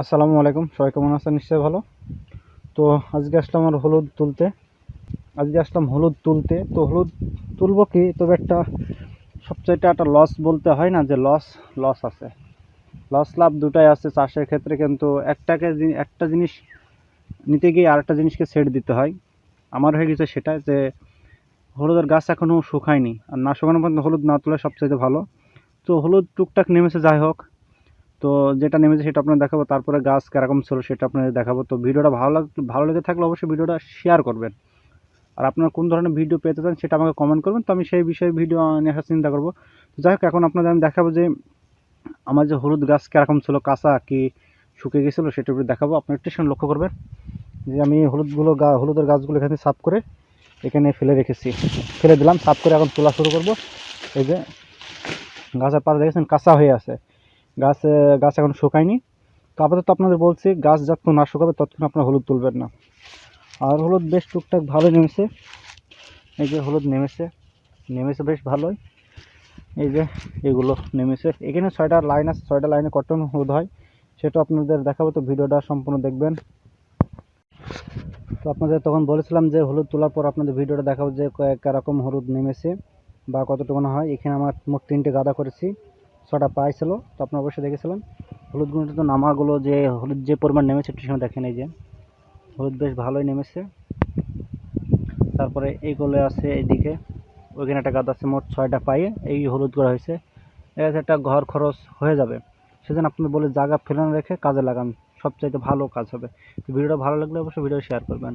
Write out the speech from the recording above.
আসসালামু আলাইকুম। সবাই কেমন আছেন? নিশ্চয়ই ভালো। তো আজকে আসলাম আর হলুদ তুলতে। আজকে আসলাম হলুদ তুলতে। তো হলুদ তুলবো কি? তবে একটা সবচাইতে একটা লস বলতে হয় না যে লস লস আছে। লস লাভ দুটাই আছে চাষের ক্ষেত্রে, কিন্তু একটাকে একটা জিনিস নিতে গিয়ে আরেকটা জিনিসকে সেট দিতে হয়। আমার হয়ে গেছে সেটা যে হলুদের গাছ এখনও শুকায়নি। আর না শুকানো পর্যন্ত হলুদ না তোলা সবচাইতে ভালো। তো হলুদ টুকটাক নেমেছে, যাই হোক। তো যেটা নেমেছে সেটা আপনার দেখাবো, তারপরে গাছ কীরকম ছিল সেটা আপনাদের দেখাবো। তো ভিডিওটা ভালো লাগ, ভালো লেগে থাকলে অবশ্যই ভিডিওটা শেয়ার করবেন। আর আপনারা কোন ধরনের ভিডিও পেতে চান সেটা আমাকে কমেন্ট করবেন, তো আমি সেই বিষয়ে ভিডিও নিয়ে চিন্তা করব। তো যাই হোক, এখন আপনাদের আমি দেখাবো যে আমার যে হলুদ গাছ কীরকম ছিল, কাঁচা কি শুকিয়ে গেছিল সেটা একটু দেখাবো। আপনি একটু সঙ্গে লক্ষ্য করবেন। যে আমি হলুদগুলো গা, হলুদের গাছগুলো এখানে সাফ করে এখানে ফেলে রেখেছি। ফেলে দিলাম, সাফ করে এখন তোলা শুরু করব। এই যে গাছের পাতা দেখেছেন, কাঁচা হয়ে আছে। গাছ গাছ এখন শুকায়নি। তো আপাতত আপনাদের বলছি, গাছ যতক্ষণ না শুকাবে ততক্ষণ আপনার হলুদ তুলবেন না। আর হলুদ বেশ টুকটাক ভালো নেমেছে। এই যে হলুদ নেমেছে। নেমেছে বেশ ভালোই। এই যে এগুলো নেমেছে। এখানে ছয়টা লাইন আছে, ছয়টা লাইনে কটন হলুদ হয়। সেটা আপনাদের দেখাবো, তো ভিডিওটা সম্পূর্ণ দেখবেন। তো আপনাদের তখন বলেছিলাম যে হলুদ তোলার পর আপনাদের ভিডিওটা দেখাবো যে কয়েক রকম হলুদ নেমেছে বা কতটুকু হয়। এখানে আমার মোট তিনটে গাদা করেছি। ছটা পাই ছিল তো আপনারা অবশ্যই দেখেছিলেন। হলুদগুলো তো নামাগুলো যে, হলুদ যে পরিমাণ নেমেছে, একটু সময় দেখেন এই যে। হলুদ বেশ ভালোই নেমেছে। তারপরে এই এইগুলো আছে এইদিকে ওইখানে একটা গাদা আছে, মোট ছয়টা পায়ে, এই হলুদ করা হয়েছে। কাছে একটা ঘর খরচ হয়ে যাবে। সেজন্য আপনাদের বলে জায়গা ফেলানো রেখে কাজে লাগান, সবচাইতে ভালো কাজ হবে। ভিডিওটা ভালো লাগলে অবশ্যই ভিডিও শেয়ার করবেন।